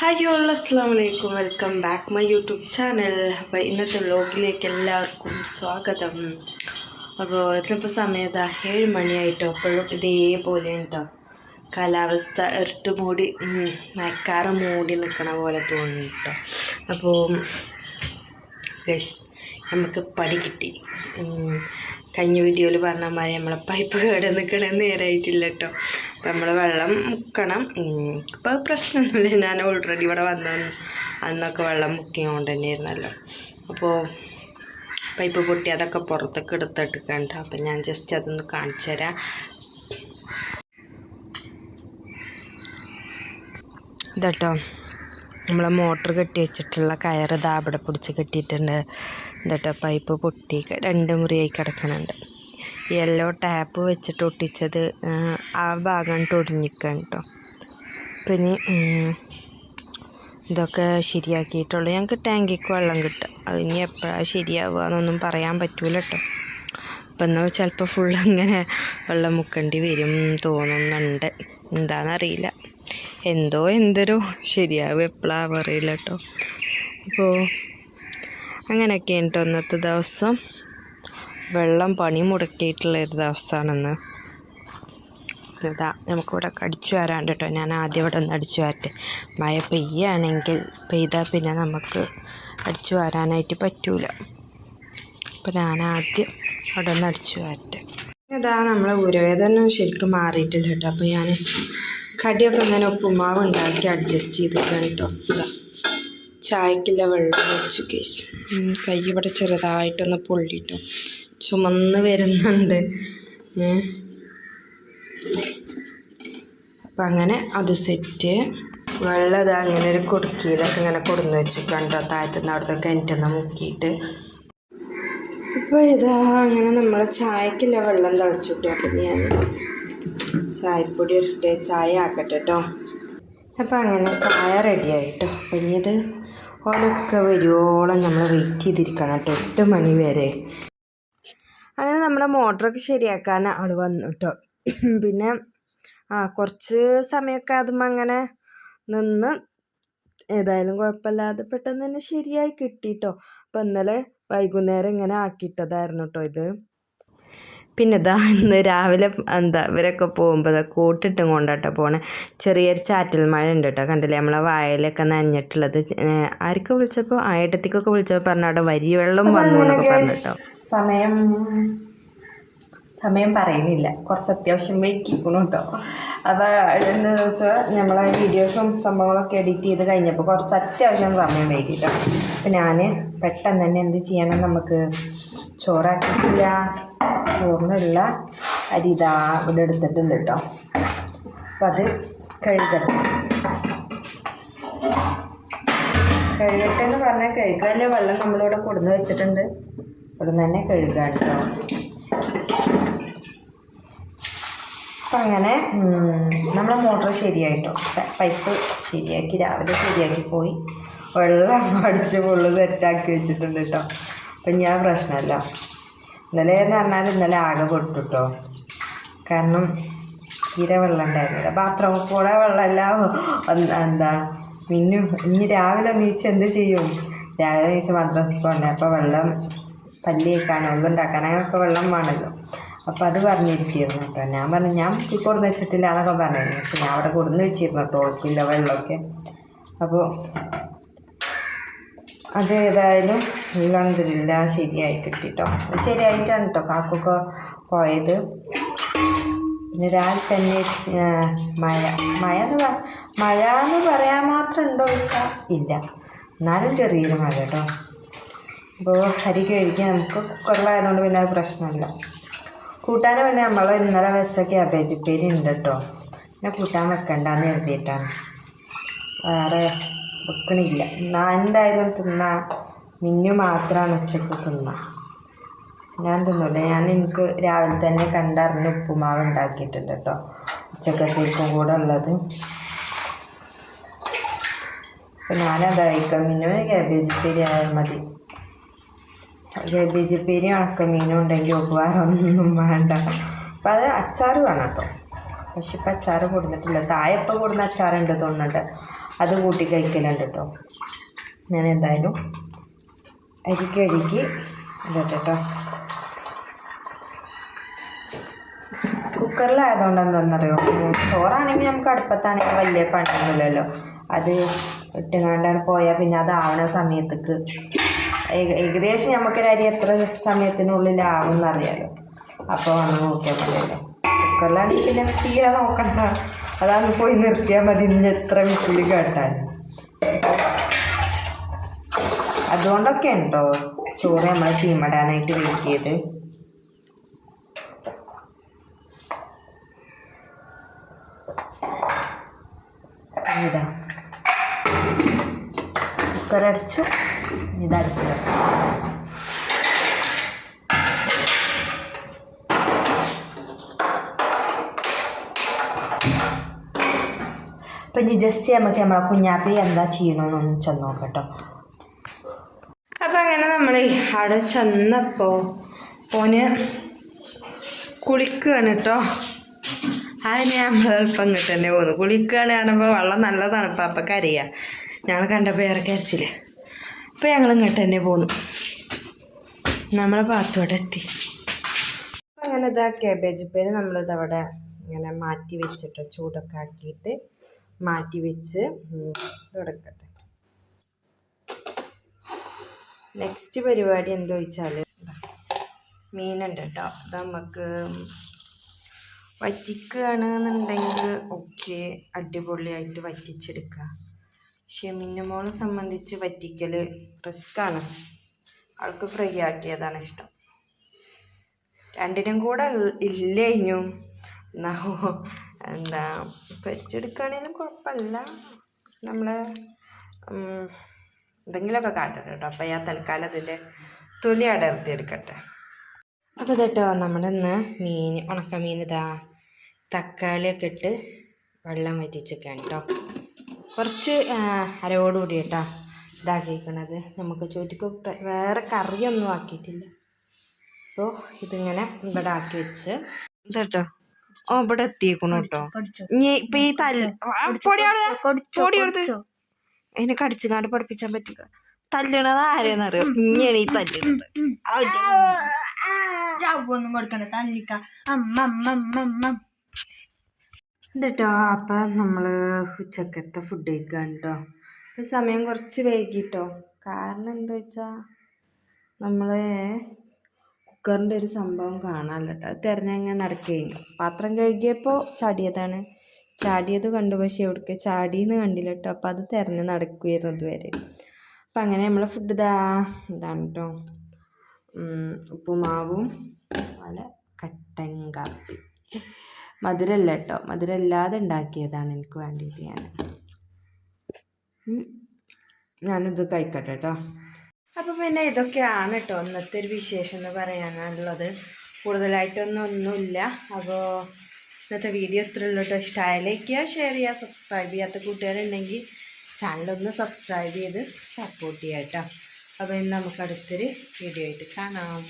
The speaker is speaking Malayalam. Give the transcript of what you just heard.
ഹായ് ഓൾ അസ്സാം വലൈക്കും welcome back my YouTube channel അപ്പോൾ ഇന്നത്തെ വ്ലോഗിലേക്ക് എല്ലാവർക്കും സ്വാഗതം. അപ്പോൾ ഇതിപ്പോൾ സമയത്ത് ഏഴ് മണിയായിട്ടോ. അപ്പോഴും ഇതേപോലെ ഉണ്ടോ? കാലാവസ്ഥ ഇരട്ട് മൂടി മയക്കാറ് മൂടി നിൽക്കണ പോലെ തോന്നി കേട്ടോ അപ്പോൾ നമുക്ക് പടി കിട്ടി. കഴിഞ്ഞ വീഡിയോയിൽ പറഞ്ഞ മാതിരി നമ്മളെ പൈപ്പ് കേട് നിൽക്കണ നേരായിട്ടില്ല കേട്ടോ നമ്മൾ വെള്ളം മുക്കണം. ഇപ്പോൾ പ്രശ്നമൊന്നുമില്ല ഞാൻ ഓൾറെഡി ഇവിടെ വന്ന അന്നൊക്കെ വെള്ളം മുക്കിക്കൊണ്ട് തന്നെയായിരുന്നല്ലോ. അപ്പോൾ പൈപ്പ് പൊട്ടി അതൊക്കെ പുറത്തേക്ക് എടുത്തെടുക്കണ്ട അപ്പം ഞാൻ ജസ്റ്റ് അതൊന്ന് കാണിച്ചു തരാം. ഇതട്ടോ. നമ്മളെ മോട്ടർ കെട്ടി വെച്ചിട്ടുള്ള കയറ് ദാ അവിടെ പിടിച്ച് കെട്ടിയിട്ടുണ്ട്. ഇതട്ടോ പൈപ്പ് പൊട്ടി രണ്ട് മുറിയായി കിടക്കുന്നുണ്ട് യെല്ലോ ടാപ്പ് വെച്ചിട്ട് ഒട്ടിച്ചത് ആ, ഭാഗം ഒടിഞ്ഞിക്കാൻ കേട്ടോ പിന്നെ ഇനി ഇതൊക്കെ ശരിയാക്കിയിട്ടുള്ളൂ. ഞങ്ങൾക്ക് ടാങ്കിക്ക് വെള്ളം കിട്ടും. അത് ഇനി എപ്പോഴാണ് ശരിയാവുക എന്നൊന്നും പറയാൻ പറ്റൂല കേട്ടോ അപ്പം എന്നാൽ ചിലപ്പോൾ ഫുൾ അങ്ങനെ വെള്ളം മുക്കേണ്ടി വരും തോന്നുന്നുണ്ട്. എന്താണെന്നറിയില്ല എന്തോ എന്തൊരു ശരിയാവും എപ്പോഴാണ് അറിയില്ല കേട്ടോ അപ്പോൾ അങ്ങനെയൊക്കെയാണ് കേട്ടോ ഇന്നത്തെ ദിവസം. വെള്ളം പണി മുടക്കിയിട്ടുള്ള ഒരു ദിവസമാണെന്ന് ഇതാ നമുക്കിവിടെ അടിച്ചു വരാണ്ട് കേട്ടോ ഞാൻ ആദ്യം ഇവിടെ ഒന്ന് അടിച്ചു വരട്ടെ. മഴ പെയ്യുകയാണെങ്കിൽ പെയ്താൽ പിന്നെ നമുക്ക് അടിച്ചു വരാനായിട്ട് പറ്റൂല. അപ്പോൾ ഞാൻ ആദ്യം അവിടെ ഒന്ന് അടിച്ചു വരട്ടെ. ഇതാ നമ്മളെ ഉരവേദന ശരിക്കും മാറിയിട്ടില്ല കേട്ടോ അപ്പോൾ ഞാൻ കടിയൊക്കെ ഇങ്ങനെ ഉപ്പുമാവ് ഉണ്ടാക്കി അഡ്ജസ്റ്റ് ചെയ്തിട്ടാണ് കേട്ടോ ഇതാ ചായക്കില്ല വെള്ളം വെച്ചു കേസ് കൈ ഇവിടെ ചെറുതായിട്ടൊന്ന് പൊള്ളിട്ടോ ചുമന്ന് വരുന്നുണ്ട്. അപ്പം അങ്ങനെ അത് സെറ്റ്. വെള്ളം അത് അങ്ങനെ ഒരു കുടുക്കിയിലൊക്കെ ഇങ്ങനെ കൊടുന്ന് വെച്ച് കണ്ടോ താഴത്തുനിന്ന് അവിടുത്തെ കിണറ്റുനിന്ന് മുക്കിയിട്ട്. ഇപ്പോൾ ഇതാ അങ്ങനെ നമ്മളെ ചായക്കില്ല വെള്ളം തിളച്ചിട്ടു. അപ്പം ഞാൻ ചായപ്പൊടി ഇട്ടിട്ട് ചായ ആക്കട്ടെ കേട്ടോ അപ്പം അങ്ങനെ ചായ റെഡി ആയിട്ടോ. അപ്പം ഇനി ഇത് ഓലൊക്കെ വരുവോളം നമ്മൾ വെയിറ്റ് ചെയ്തിരിക്കണം കേട്ടോ എട്ട് മണി വരെ. അങ്ങനെ നമ്മുടെ മോട്ടറൊക്കെ ശരിയാക്കാൻ ആൾ വന്നു കേട്ടോ പിന്നെ ആ കുറച്ച് സമയമൊക്കെ അതും അങ്ങനെ നിന്ന് ഏതായാലും കുഴപ്പമില്ലാതെ പെട്ടെന്ന് തന്നെ ശരിയായി കിട്ടി കേട്ടോ അപ്പം ഇന്നലെ വൈകുന്നേരം ഇങ്ങനെ ആക്കിയിട്ടതായിരുന്നു കേട്ടോ ഇത്. പിന്നെ ഇതാ ഇന്ന് രാവിലെ എന്താ ഇവരൊക്കെ പോകുമ്പോൾ ഇതാ കൂട്ടിട്ടും കൊണ്ടാട്ടോ പോണേ. ചെറിയൊരു ചാറ്റൽ മഴ ഉണ്ട് കേട്ടോ കണ്ടില്ലേ? നമ്മളെ വായലൊക്കെ നനഞ്ഞിട്ടുള്ളത്. ആർക്ക് വിളിച്ചപ്പോൾ ആയിട്ടത്തേക്കൊക്കെ വിളിച്ചപ്പോൾ പറഞ്ഞ അവിടെ വരി വെള്ളം വന്നു എന്നൊക്കെ പറഞ്ഞു കേട്ടോ സമയം സമയം പറയുന്നില്ല കുറച്ച് അത്യാവശ്യം വെക്കിക്കണം കേട്ടോ അപ്പോൾ എന്താണെന്ന് വെച്ചാൽ നമ്മളെ വീഡിയോസും സംഭവങ്ങളൊക്കെ എഡിറ്റ് ചെയ്ത് കഴിഞ്ഞപ്പോൾ കുറച്ച് അത്യാവശ്യം സമയം വൈകിട്ടോ. അപ്പം ഞാൻ പെട്ടെന്ന് തന്നെ എന്ത് ചെയ്യണം നമുക്ക് ചോറാക്കിയിട്ടില്ല. ചോറിനുള്ള അരി ഇതാ ഇവിടെ എടുത്തിട്ടുണ്ട് കേട്ടോ. അപ്പം അത് കഴുകണം. കഴുകട്ടെ എന്ന് പറഞ്ഞാൽ കഴുകാനുള്ള വെള്ളം നമ്മളിവിടെ കൊടുന്ന് വെച്ചിട്ടുണ്ട്. ഇവിടെ തന്നെ കഴുകാൻ കേട്ടോ. അപ്പം അങ്ങനെ നമ്മളെ മോട്ടർ ശരിയായിട്ടോ. പൈപ്പ് ശരിയാക്കി രാവിലെ ശരിയാക്കി പോയി. വെള്ളം അടിച്ച് ഫുള്ള് സെറ്റാക്കി വെച്ചിട്ടുണ്ട് കേട്ടോ. അപ്പം ഞാൻ പ്രശ്നമല്ല. ഇന്നലെ എന്ന് പറഞ്ഞാൽ ഇന്നലെ ആകെ പൊട്ടുട്ടോ. കാരണം തീരെ വെള്ളം ഉണ്ടായിരുന്നില്ല. ബാത്റൂമിൽ കൂടെ വെള്ളമെല്ലാം എന്താ മിന്നു ഇനി രാവിലെ നീച്ച് എന്ത് ചെയ്യും? രാവിലെ നീച്ച് മദ്രസ് പോകണ്ടേ? അപ്പോൾ വെള്ളം പല്ലി വെക്കാനോ ഒന്നും ഉണ്ടാക്കാനോ അങ്ങനെയൊക്കെ വെള്ളം വേണമല്ലോ അപ്പോൾ അത് പറഞ്ഞിരിക്കുന്നു കേട്ടോ. ഞാൻ പറഞ്ഞു ഞാൻ ഈ കൊടുന്ന് വെച്ചിട്ടില്ല എന്നൊക്കെ പറഞ്ഞു പക്ഷെ ഞാൻ അവിടെ കൊടുന്ന് വെച്ചിരുന്നു കേട്ടോ. ഉറപ്പില്ല വെള്ളമൊക്കെ. അപ്പോൾ അത് ഏതായാലും അൽഹംദുലില്ല ശരിയായി കിട്ടിട്ടോ. ശരിയായിട്ടാണ് കേട്ടോ കാക്കൊക്കെ പോയത്. പിന്നെ രാവിലെ തന്നെ മഴ. മഴ എന്ന് മഴ എന്ന് പറയാൻ മാത്രം ഉണ്ടോ ചോദിച്ചാൽ ഇല്ല. എന്നാലും ചെറിയൊരു മഴ കേട്ടോ അപ്പോൾ അരി കഴിക്കാൻ നമുക്ക് കുക്കറിലായതുകൊണ്ട് പിന്നെ അത് പ്രശ്നമില്ല. കൂട്ടാൻ പിന്നെ നമ്മൾ ഇന്നലെ വെച്ച ക്യാബേജ് ഉപ്പേരി ഉണ്ട് കേട്ടോ പിന്നെ കൂട്ടാൻ വെക്കണ്ടെന്ന് എഴുതിയിട്ടാണ് വേറെ വെക്കണില്ല. എന്നാ എന്തായാലും തിന്നാ. മിന്നു മാത്രമാണ് ഉച്ചയ്ക്ക് തിന്നാ. ഞാൻ തിന്നില്ല ഞാൻ എനിക്ക് രാവിലെ തന്നെ കണ്ടറിഞ്ഞ് ഉപ്പുമാവ് ഉണ്ടാക്കിയിട്ടുണ്ട് കേട്ടോ. ഉച്ചക്കത്തേക്കും കൂടെ ഉള്ളത്. അപ്പം ഞാനത് കഴിക്കാം മിന്നുവിന് ക്യാബേജ് പേരി ആയാൽ മതി. ക്യാബേജ് ഉണക്ക ഉണക്കമീനും ഉണ്ടെങ്കിൽ വേറെ ഒന്നും വേണ്ട. അപ്പം അത് അച്ചാർ വേണം കേട്ടോ. പക്ഷെ ഇപ്പം അച്ചാർ കൊടുത്തിട്ടില്ല. താഴെ ഇപ്പം കൊടുന്ന അച്ചാറുണ്ട് തോന്നുന്നുണ്ട്. അത് കൂട്ടി കഴിക്കലുണ്ട് കേട്ടോ ഞാൻ എന്തായാലും അരിക്ക് അരിക്ക് ഇതട്ടെ കേട്ടോ കുക്കറിലായതുകൊണ്ട് എന്താണെന്നറിയോ ചോറാണെങ്കിൽ നമുക്ക് അടുപ്പത്താണെങ്കിൽ വലിയ പണിയൊന്നുമില്ലല്ലോ. അത് ഇട്ടുകൊണ്ടാണ് പോയാൽ പിന്നെ അതാവണ സമയത്തേക്ക്. ഏകദേശം നമുക്കൊരു അരി എത്ര സമയത്തിനുള്ളിൽ ആവും എന്നറിയാലോ അപ്പോൾ വന്ന് നോക്കിയാൽ മതിയല്ലോ. കുക്കറിലാണെങ്കിൽ പിന്നെ തീരെ നോക്കണ്ട. അതാണ് പോയി നിർത്തിയാൽ മതി ഇന്ന് എത്ര വിസിൽ കേട്ടാൽ. അതുകൊണ്ടൊക്കെ ഉണ്ടോ? ചോറ് നമ്മൾ ചീമടാനായിട്ട് വെക്കിയത് ഇതാ. കുക്കർ അടിച്ചു. അപ്പം ഇനി ജസ്റ്റ് നമുക്ക് നമ്മളെ കുഞ്ഞാപ്പി എന്താ ചെയ്യണമെന്നൊന്ന് ചെന്ന് നോക്കട്ടോ അപ്പം അങ്ങനെ നമ്മൾ അവിടെ ചെന്നപ്പോൾ ഓന് കുളിക്കുകയാണ് കേട്ടോ അതിന് നമ്മൾ എളുപ്പം ഇങ്ങോട്ട് തന്നെ പോകുന്നു കുളിക്കുകയാണ് കാണുമ്പോൾ വെള്ളം നല്ല തണുപ്പാണ് അപ്പം കരയുക ഞങ്ങൾ കണ്ടപ്പോൾ ഏറെ കരച്ചില്ല അപ്പോൾ ഞങ്ങൾ ഇങ്ങോട്ട് തന്നെ പോന്നു. നമ്മളെ പാത്തോടെ എത്തി. അപ്പം അങ്ങനെ ഇതാ കേബേജ് പേര് നമ്മളിതവിടെ ഇങ്ങനെ മാറ്റി വെച്ചിട്ട് ചൂടൊക്കെ ആക്കിയിട്ട് മാറ്റി വെച്ച് തുടക്കട്ടെ നെക്സ്റ്റ് പരിപാടി എന്താ വെച്ചാൽ മീനുണ്ട് കേട്ടോ. അത് നമുക്ക് വറ്റിക്കുകയാണെന്നുണ്ടെങ്കിൽ ഓക്കെ അടിപൊളിയായിട്ട് വറ്റിച്ചെടുക്കുക പക്ഷേ മിന്നുമോളെ സംബന്ധിച്ച് വറ്റിക്കൽ റിസ്ക്കാണ്. ആൾക്ക് ഫ്രൈ ആക്കിയതാണ് ഇഷ്ടം. രണ്ടിനും കൂടെ ഇല്ലേഞ്ഞു എന്നാ എന്താ പൊരിച്ചെടുക്കുകയാണെങ്കിലും കുഴപ്പമില്ല. നമ്മൾ എന്തെങ്കിലുമൊക്കെ കാട്ടട്ടെ കേട്ടോ. അപ്പോൾ ഞാൻ തൽക്കാലം അതിന്റെ തൊലി അടർത്തി എടുക്കട്ടെ അപ്പോൾ കേട്ടോ നമ്മളിന്ന് മീൻ ഉണക്ക മീൻ ഇതാ തക്കാളിയൊക്കെ ഇട്ട് വെള്ളം വറ്റിച്ചൊക്കെയാണ് കേട്ടോ. കുറച്ച് അരയോടുകൂടി കേട്ടോ ഇതാക്കിയിരിക്കണത് നമുക്ക് ചോറ്റിക്ക് വേറെ കറിയൊന്നും ആക്കിയിട്ടില്ല. അപ്പോൾ ഇതിങ്ങനെ ഇവിടെ ആക്കി വെച്ച് ഓ ഇവിടെ എത്തിയേക്കണു കേട്ടോ ഇനി ഇപ്പൊ ഈ തല്ല് ആ, പൊടി അവിടെ പൊടി കൊടുത്ത് അതിനെ കടിച്ചുകാണ്ട് പഠിപ്പിച്ചാൻ പറ്റില്ല. തല്ലണത് ആരെന്നറിയോ ഇങ്ങനെയാണ് ഈ തല്ലണത്. ഒന്നും കൊടുക്കണ്ട തല്ലിക്ക അമ്മ അമ്മ അമ്മ അമ്മ എന്നിട്ടോ അപ്പം നമ്മൾ ഉച്ചക്കത്തെ ഫുഡ് കഴിക്കാൻ കേട്ടോ ഇപ്പം സമയം കുറച്ച് വൈകിട്ടോ. കാരണം എന്താ വെച്ചാൽ നമ്മൾ കുക്കറിന്റെ ഒരു സംഭവം കാണാമല്ലോ കേട്ടോ അത് തിരഞ്ഞങ്ങനെ നടക്കുകയും പാത്രം കഴുകിയപ്പോൾ ചാടിയതാണ്. ചാടിയത് കണ്ടു. പക്ഷേ എവിടേക്ക് ചാടിയെന്ന് കണ്ടില്ല കേട്ടോ അപ്പോൾ അത് തിരഞ്ഞ് നടക്കുമായിരുന്നു ഇതുവരെ. അപ്പം അങ്ങനെ നമ്മളെ ഫുഡ് ഇതാ ഇതാണ് കേട്ടോ ഉപ്പുമാവും അതുപോലെ കട്ടൻ കാപ്പി. മധുരമല്ല കേട്ടോ മധുരമില്ലാതെ ഉണ്ടാക്കിയതാണ് എനിക്ക് വേണ്ടിയിട്ട് ഞാൻ. ഞാനിത് കഴിക്കട്ടെ കേട്ടോ അപ്പോൾ പിന്നെ ഇതൊക്കെയാണ് കേട്ടോ ഇന്നത്തെ ഒരു വിശേഷം എന്ന് പറയാനുള്ളത്. കൂടുതലായിട്ടൊന്നും ഒന്നുമില്ല അപ്പോൾ ഇന്നത്തെ വീഡിയോ ഇത്ര ഉള്ളൂ കേട്ടോ ഇഷ്ടമായ ലൈക്ക് ഷെയർ ചെയ്യുക സബ്സ്ക്രൈബ് ചെയ്യാത്ത കൂട്ടുകാരുണ്ടെങ്കിൽ ചാനലൊന്ന് സബ്സ്ക്രൈബ് ചെയ്ത് സപ്പോർട്ട് ചെയ്യാം കേട്ടോ അപ്പോൾ ഇന്ന് നമുക്ക് അടുത്തൊരു വീഡിയോ ആയിട്ട് കാണാം.